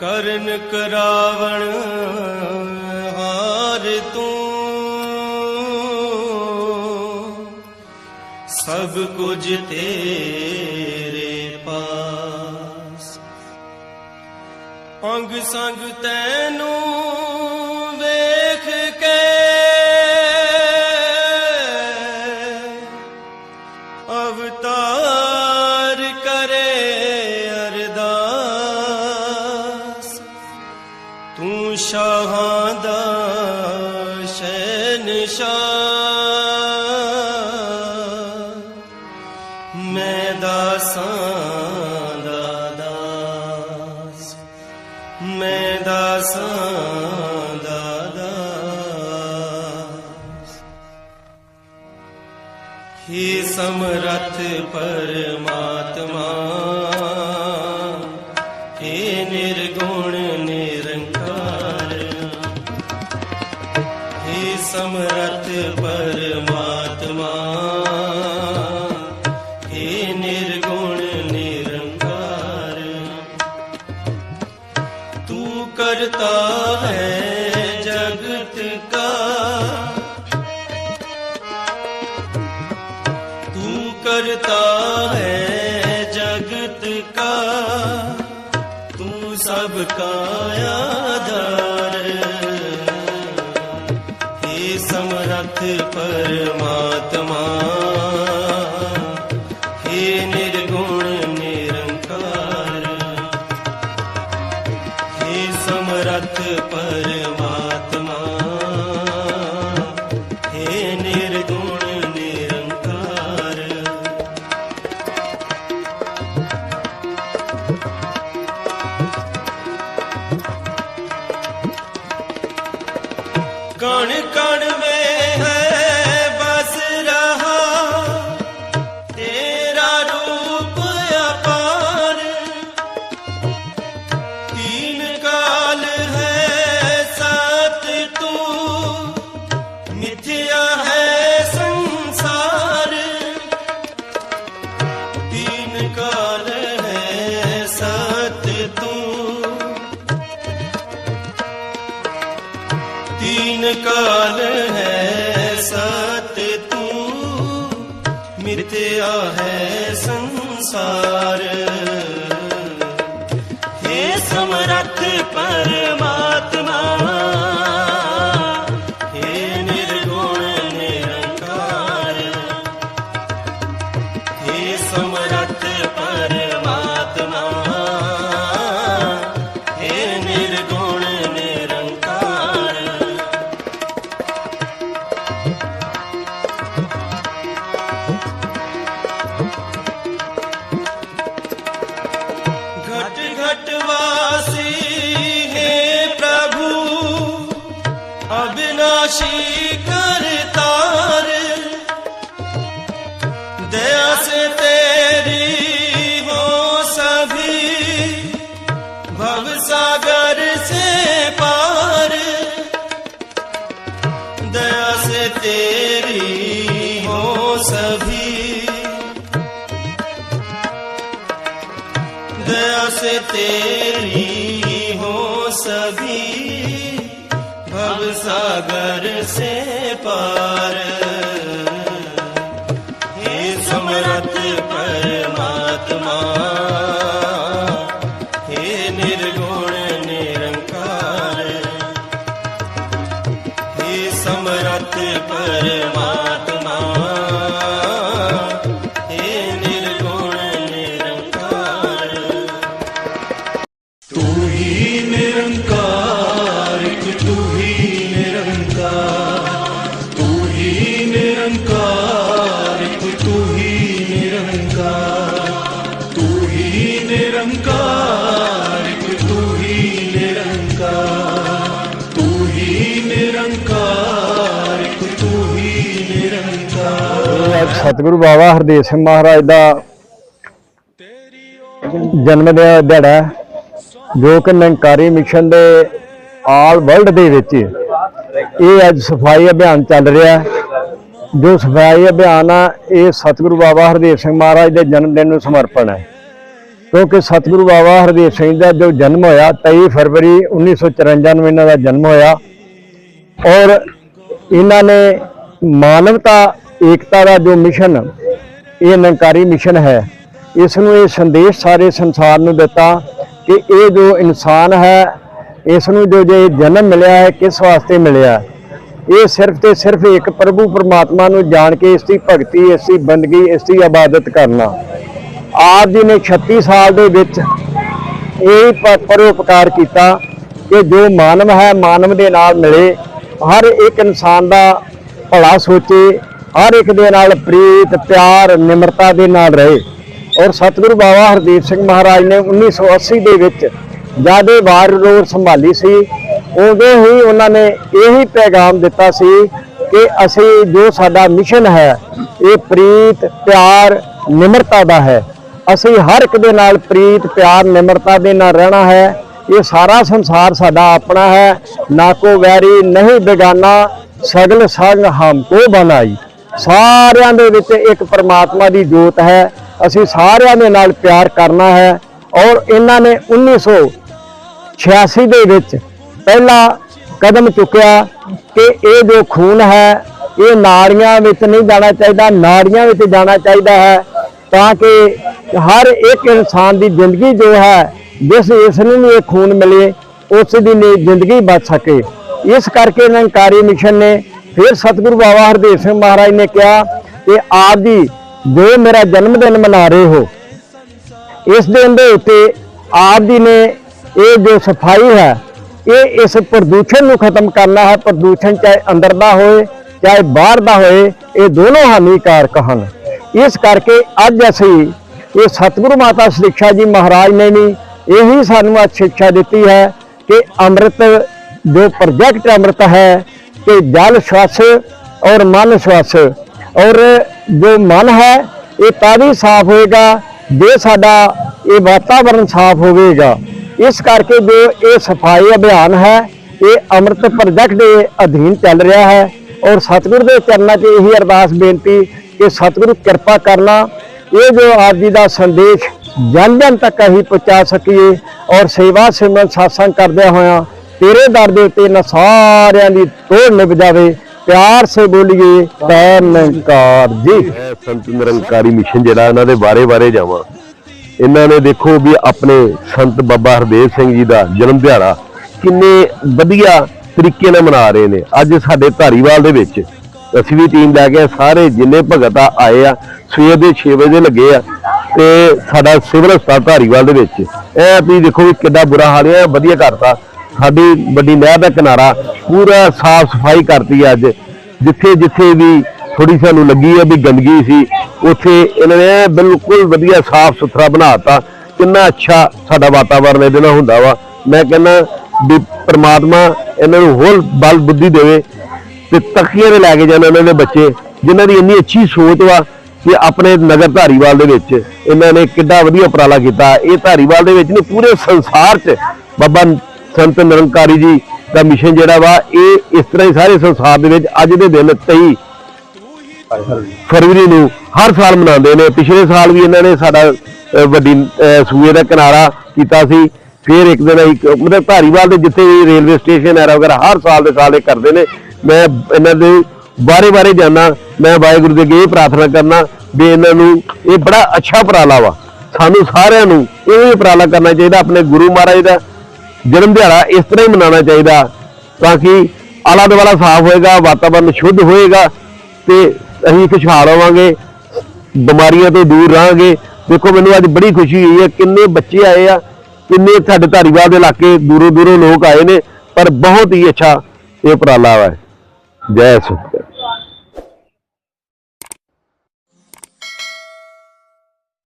ਕਰਨ ਕਰਾਵਣ ਹਾਰ ਤੂੰ। ਸਭ ਕੁਝ ਤੇਰੇ ਪਾਸ। ਅੰਗ ਸੰਗ ਤੈਨੂੰ ਸ਼ਾਹਾਂ ਦਾ ਸ਼ਹਿਨਸ਼ਾਹ। ਮੈਂ ਦਾਸਾਂ ਦਾ ਦਾਸ। ਮੈਂ ਦਾਸਾਂ ਦਾ ਦਾਸ। ਹੀ ਸਮਰਥ ਪਰਮਾਤਮਾ ਸਮਰਤ ਪਰਮਾਤਮਾ। ਏ ਨਿਰਗੁਣ ਨਿਰੰਕਾਰ। ਤੂੰ ਕਰਤਾ ਹੈ ਜਗਤ ਕਾ। ਤੂੰ ਕਰਤਾ ਹੈ ਜਗਤ ਕਾ। ਤੂੰ ਸਭ ਕਾ ਆਧਾਰ समरथ परमात्मा हे निर्गुण निरंकार हे समरथ परमात्मा हे निर्गुण निरंकार कण कण ਰਚਿਆ ਹੈ ਸੰਸਾਰ। अविनाशी करतार दया से तेरी हो सभी भव सागर से पार दया से तेरी हो सभी दया से तेरी हो सभी भव सागर से पार हे समरथ परमात्मा हे निर्गुण निरंकार हे समरथ परमात्मा हे निर्गुण निरंकार तू ही निरंकार ਸਤਿਗੁਰੂ ਬਾਬਾ ਹਰਦੇਵ ਸਿੰਘ ਮਹਾਰਾਜ ਦਾ ਜਨਮ ਦਿਹਾ- ਦਿਹਾੜਾ ਜੋ ਕਿ ਨਿਰੰਕਾਰੀ ਮਿਸ਼ਨ ਦੇ ਆਲ ਵਰਲਡ ਦੇ ਵਿੱਚ ਇਹ ਅੱਜ ਸਫ਼ਾਈ ਅਭਿਆਨ ਚੱਲ ਰਿਹਾ ਜੋ ਸਫ਼ਾਈ ਅਭਿਆਨ ਆ, ਇਹ ਸਤਿਗੁਰੂ ਬਾਬਾ ਹਰਦੇਵ ਸਿੰਘ ਮਹਾਰਾਜ ਦੇ ਜਨਮ ਦਿਨ ਨੂੰ ਸਮਰਪਣ ਹੈ। ਕਿਉਂਕਿ ਸਤਿਗੁਰੂ ਬਾਬਾ ਹਰਦੇਵ ਸਿੰਘ ਦਾ ਜੋ ਜਨਮ ਹੋਇਆ 23 ਫਰਵਰੀ 1954 ਨੂੰ ਇਹਨਾਂ ਦਾ ਜਨਮ ਹੋਇਆ। ਔਰ ਇਹਨਾਂ ਨੇ ਮਾਨਵਤਾ ਏਕਤਾ ਦਾ ਜੋ ਮਿਸ਼ਨ, ਇਹ ਨਿਰੰਕਾਰੀ ਮਿਸ਼ਨ ਹੈ। ਇਸ ਨੂੰ ਇਹ ਸੰਦੇਸ਼ ਸਾਰੇ ਸੰਸਾਰ ਨੂੰ ਦਿੱਤਾ ਕਿ ਇਹ ਜੋ ਇਨਸਾਨ ਹੈ ਇਸ ਨੂੰ ਜੋ ਜੇ ਜਨਮ ਮਿਲਿਆ ਹੈ, ਕਿਸ ਵਾਸਤੇ ਮਿਲਿਆ? ਇਹ ਸਿਰਫ ਤੇ ਸਿਰਫ ਇੱਕ ਪ੍ਰਭੂ ਪਰਮਾਤਮਾ ਨੂੰ ਜਾਣ ਕੇ ਇਸ ਦੀ ਭਗਤੀ, ਇਸ ਦੀ ਬੰਦਗੀ, ਇਸ ਦੀ ਇਬਾਦਤ ਕਰਨਾ। ਆਪ ਜੀ ਨੇ 36 ਸਾਲ ਦੇ ਵਿੱਚ ਇਹ ਪ- ਪਰਉਪਕਾਰ ਕੀਤਾ ਕਿ ਜੋ ਮਾਨਵ ਹੈ, ਮਾਨਵ ਦੇ ਨਾਲ ਮਿਲੇ। ਹਰ ਇੱਕ ਇਨਸਾਨ ਦਾ ਭਲਾ ਸੋਚੇ ਹਰ ਇੱਕ ਦੇ ਨਾਲ ਪ੍ਰੀਤ, ਪਿਆਰ, ਨਿਮਰਤਾ ਦੇ ਨਾਲ ਰਹੇ। ਔਰ ਸਤਿਗੁਰੂ ਬਾਬਾ ਹਰਦੀਪ ਸਿੰਘ ਮਹਾਰਾਜ ਨੇ 1980 ਦੇ ਵਿੱਚ ਜਦ ਇਹ ਵਾਰ ਰੋਡ ਸੰਭਾਲੀ ਸੀ, ਉਦੋਂ ਹੀ ਉਹਨਾਂ ਨੇ ਇਹੀ ਪੈਗਾਮ ਦਿੱਤਾ ਸੀ ਕਿ ਅਸੀਂ ਜੋ ਸਾਡਾ ਮਿਸ਼ਨ ਹੈ, ਇਹ ਪ੍ਰੀਤ, ਪਿਆਰ, ਨਿਮਰਤਾ ਦਾ ਹੈ। ਅਸੀਂ ਹਰ ਇੱਕ ਦੇ ਨਾਲ ਪ੍ਰੀਤ, ਪਿਆਰ, ਨਿਮਰਤਾ ਦੇ ਨਾਲ ਰਹਿਣਾ ਹੈ। ਇਹ ਸਾਰਾ ਸੰਸਾਰ ਸਾਡਾ ਆਪਣਾ ਹੈ। ਨਾ ਕੋ ਵੈਰੀ, ਨਹੀਂ ਬੇਗਾਨਾ, ਸਗਲ ਸੰਗ ਹਮ ਕੋ ਬਣਾਈ ਸਾਰਿਆਂ ਦੇ ਵਿੱਚ ਇੱਕ ਪਰਮਾਤਮਾ ਦੀ ਜੋਤ ਹੈ। ਅਸੀਂ ਸਾਰਿਆਂ ਦੇ ਨਾਲ ਪਿਆਰ ਕਰਨਾ ਹੈ ਔਰ ਇਹਨਾਂ ਨੇ 1986 ਦੇ ਵਿੱਚ ਪਹਿਲਾ ਕਦਮ ਚੁੱਕਿਆ ਕਿ ਇਹ ਜੋ ਖੂਨ ਹੈ, ਇਹ ਨਾੜੀਆਂ ਵਿੱਚ ਨਹੀਂ ਜਾਣਾ ਚਾਹੀਦਾ, ਨਾੜੀਆਂ ਵਿੱਚ ਜਾਣਾ ਚਾਹੀਦਾ ਹੈ ਤਾਂ ਕਿ ਹਰ ਇੱਕ ਇਨਸਾਨ ਦੀ ਜ਼ਿੰਦਗੀ ਜੋ ਹੈ, ਜਿਸ ਇਸ ਨੂੰ ਵੀ ਇਹ ਖੂਨ ਮਿਲੇ, ਉਸ ਦੀ ਨੇ ਜ਼ਿੰਦਗੀ ਬਚ ਸਕੇ। ਇਸ ਕਰਕੇ ਨਿਰੰਕਾਰੀ ਮਿਸ਼ਨ ਨੇ ਫਿਰ ਸਤਿਗੁਰੂ ਬਾਬਾ ਹਰਦੇਵ ਸਿੰਘ ਮਹਾਰਾਜ ਨੇ ਕਿਹਾ ਕਿ ਆਪ ਜੀ ਜੋ ਮੇਰਾ ਜਨਮ ਦਿਨ ਮਨਾ ਰਹੇ ਹੋ, ਇਸ ਦਿਨ ਦੇ ਉੱਤੇ ਆਪ ਜੀ ਨੇ ਇਹ ਜੋ ਸਫ਼ਾਈ ਹੈ, ਇਹ ਇਸ ਪ੍ਰਦੂਸ਼ਣ ਨੂੰ ਖਤਮ ਕਰਨਾ ਹੈ, ਪ੍ਰਦੂਸ਼ਣ ਚਾਹੇ ਅੰਦਰ ਦਾ ਹੋਏ, ਚਾਹੇ ਬਾਹਰ ਦਾ ਹੋਏ, ਇਹ ਦੋਨੋਂ ਹਾਨੀਕਾਰਕ ਹਨ। ਇਸ ਕਰਕੇ ਅੱਜ ਅਸੀਂ ਇਹ ਸਤਿਗੁਰੂ ਮਾਤਾ ਸਿੱਖਿਆ ਜੀ ਮਹਾਰਾਜ ਨੇ ਵੀ ਇਹੀ ਸਾਨੂੰ ਅੱਜ ਸਿੱਖਿਆ ਦਿੱਤੀ ਹੈ ਕਿ ਅੰਮ੍ਰਿਤ ਜੋ ਪ੍ਰੋਜੈਕਟ ਅੰਮ੍ਰਿਤ ਹੈ ਕਿ ਜਲ ਸਵੱਛ ਔਰ ਮਨ ਸਵੱਛ ਔਰ ਜੋ ਮਨ ਹੈ, ਇਹ ਤਾਂ ਵੀ ਸਾਫ਼ ਹੋਏਗਾ, ਜੇ ਸਾਡਾ ਇਹ ਵਾਤਾਵਰਣ ਸਾਫ਼ ਹੋਵੇਗਾ। ਇਸ ਕਰਕੇ ਜੋ ਇਹ ਸਫ਼ਾਈ ਅਭਿਆਨ ਹੈ, ਇਹ ਅੰਮ੍ਰਿਤ ਪ੍ਰੋਜੈਕਟ ਦੇ ਅਧੀਨ ਚੱਲ ਰਿਹਾ ਹੈ। ਔਰ ਸਤਿਗੁਰੂ ਦੇ ਚਰਨਾਂ 'ਚ ਇਹੀ ਅਰਦਾਸ ਬੇਨਤੀ ਕਿ ਸਤਿਗੁਰੂ ਕਿਰਪਾ ਕਰਨਾ, ਇਹ ਜੋ ਆਪ ਜੀ ਦਾ ਸੰਦੇਸ਼ ਜਨ ਜਨ ਤੱਕ ਅਸੀਂ ਪਹੁੰਚਾ ਸਕੀਏ। ਔਰ ਸੇਵਾ ਸਿਮਰਨ ਸਾਸੰਗ ਕਰਦਿਆਂ ਹੋਇਆਂ ਤੇਰੇ ਦਰ ਦੇ ਉੱਤੇ ਇਹਨਾਂ ਸਾਰਿਆਂ ਦੀ ਤੋੜ ਨਿਭ ਜਾਵੇ। ਪਿਆਰ ਸੇ ਬੋਲੀਏ ਤੈ ਨੰਕਾਰ ਜੀ। ਸੰਤ ਨਿਰੰਕਾਰੀ ਮਿਸ਼ਨ ਜਿਹੜਾ ਇਹਨਾਂ ਦੇ ਬਾਰੇ ਬਾਰੇ ਜਾਵਾਂ। ਇਹਨਾਂ ਨੇ ਦੇਖੋ ਵੀ ਆਪਣੇ ਸੰਤ ਬਾਬਾ ਹਰਦੇਵ ਸਿੰਘ ਜੀ ਦਾ ਜਨਮ ਦਿਹਾੜਾ ਕਿੰਨੇ ਵਧੀਆ ਤਰੀਕੇ ਨਾਲ ਮਨਾ ਰਹੇ ਨੇ। ਅੱਜ ਸਾਡੇ ਧਾਰੀਵਾਲ ਦੇ ਵਿੱਚ ਅਸੀਂ ਵੀ ਟੀਮ ਲੈ ਕੇ ਸਾਰੇ ਜਿੰਨੇ ਭਗਤ ਆ, ਆਏ ਆ, ਸਵੇਰ ਦੇ 6 ਵਜੇ ਲੱਗੇ ਆ ਤੇ ਸਾਡਾ ਸਿਵਲ ਹਸਪਤਾਲ ਧਾਰੀਵਾਲ ਦੇ ਵਿੱਚ। ਇਹ ਤੁਸੀਂ ਦੇਖੋ ਵੀ ਕਿੱਡਾ ਬੁਰਾ ਹਾਲ ਹੈ ਵਧੀਆ ਕਰਤਾ ਸਾਡੀ ਵੱਡੀ ਨਹਿਰ ਦਾ ਕਿਨਾਰਾ ਪੂਰਾ ਸਾਫ਼ ਸਫ਼ਾਈ ਕਰਤੀ ਆ ਅੱਜ। ਜਿੱਥੇ ਜਿੱਥੇ ਵੀ ਥੋੜੀ ਸਾਨੂੰ ਲੱਗੀ ਹੈ ਵੀ ਗੰਦਗੀ ਸੀ, ਉੱਥੇ ਇਹਨਾਂ ਨੇ ਬਿਲਕੁਲ ਵਧੀਆ ਸਾਫ਼ ਸੁਥਰਾ ਬਣਾਤਾ ਕਿੰਨਾ ਅੱਛਾ ਸਾਡਾ ਵਾਤਾਵਰਨ ਇਹਦੇ ਨਾਲ ਹੁੰਦਾ ਵਾ। ਮੈਂ ਕਹਿੰਦਾ ਵੀ ਪ੍ਰਮਾਤਮਾ ਇਹਨਾਂ ਨੂੰ ਹੋਰ ਬਲ ਬੁੱਧੀ ਦੇਵੇ ਤੇ ਤਖੀਆਂ ਦੇ ਲੈ ਕੇ ਜਾਣ ਇਹਨਾਂ ਦੇ ਬੱਚੇ, ਜਿਨ੍ਹਾਂ ਦੀ ਇੰਨੀ ਅੱਛੀ ਸੋਚ ਵਾ ਕਿ ਆਪਣੇ ਨਗਰ ਧਾਰੀਵਾਲ ਦੇ ਵਿੱਚ ਇਹਨਾਂ ਨੇ ਕਿੱਡਾ ਵਧੀਆ ਉਪਰਾਲਾ ਕੀਤਾ। ਇਹ ਧਾਰੀਵਾਲ ਦੇ ਵਿੱਚ ਨਹੀਂ, ਪੂਰੇ ਸੰਸਾਰ 'ਚ ਬਾਬਾ ਸੰਤ ਨਿਰੰਕਾਰੀ ਜੀ ਦਾ ਮਿਸ਼ਨ ਜਿਹੜਾ ਵਾ, ਇਹ ਇਸ ਤਰ੍ਹਾਂ ਹੀ ਸਾਰੇ ਸੰਸਾਰ ਦੇ ਵਿੱਚ ਅੱਜ ਦੇ ਦਿਨ 23 ਫਰਵਰੀ ਨੂੰ ਹਰ ਸਾਲ ਮਨਾਉਂਦੇ ਨੇ। ਪਿਛਲੇ ਸਾਲ ਵੀ ਇਹਨਾਂ ਨੇ ਸਾਡਾ ਵੱਡੀ ਸੂਏ ਦਾ ਕਿਨਾਰਾ ਕੀਤਾ ਸੀ। ਫਿਰ ਇੱਕ ਦਿਨ ਇੱਕ ਮਤਲਬ ਧਾਰੀਵਾਲ ਦੇ ਜਿੱਥੇ ਵੀ ਰੇਲਵੇ ਸਟੇਸ਼ਨ ਹੈ, ਵਗੈਰਾ, ਹਰ ਸਾਲ ਦੇ ਸਾਲ ਇਹ ਕਰਦੇ ਨੇ। ਮੈਂ ਇਹਨਾਂ ਦੇ ਬਾਰੇ ਬਾਰੇ ਜਾਣਾ ਮੈਂ ਵਾਹਿਗੁਰੂ ਦੇ ਅੱਗੇ ਇਹ ਪ੍ਰਾਰਥਨਾ ਕਰਨਾ ਵੀ ਇਹਨਾਂ ਨੂੰ ਇਹ ਬੜਾ ਅੱਛਾ ਉਪਰਾਲਾ ਵਾ। ਸਾਨੂੰ ਸਾਰਿਆਂ ਨੂੰ ਇਹ ਹੀ ਉਪਰਾਲਾ ਕਰਨਾ ਚਾਹੀਦਾ, ਆਪਣੇ ਗੁਰੂ ਮਹਾਰਾਜ ਦਾ ਜਨਮ ਦਿਹਾੜਾ ਇਸ ਤਰ੍ਹਾਂ ਹੀ ਮਨਾਉਣਾ ਚਾਹੀਦਾ ਤਾਂ ਕਿ ਆਲਾ ਦੁਆਲਾ ਸਾਫ਼ ਹੋਏਗਾ, ਵਾਤਾਵਰਨ ਸ਼ੁੱਧ ਹੋਏਗਾ ਤੇ ਅਸੀਂ ਖੁਸ਼ਹਾਲ ਹੋਵਾਂਗੇ, ਬਿਮਾਰੀਆਂ ਤੋਂ ਦੂਰ ਰਹਾਂਗੇ। ਦੇਖੋ, ਮੈਨੂੰ ਅੱਜ ਬੜੀ ਖੁਸ਼ੀ ਹੋਈ ਹੈ, ਕਿੰਨੇ ਬੱਚੇ ਆਏ ਆ, ਕਿੰਨੇ ਸਾਡੇ ਧਾਰੀਵਾਲ ਦੇ ਇਲਾਕੇ ਦੂਰੋਂ ਦੂਰੋਂ ਲੋਕ ਆਏ ਨੇ, ਪਰ ਬਹੁਤ ਹੀ ਅੱਛਾ ਇਹ ਉਪਰਾਲਾ ਹੈ ਜੈ ਸੁਖ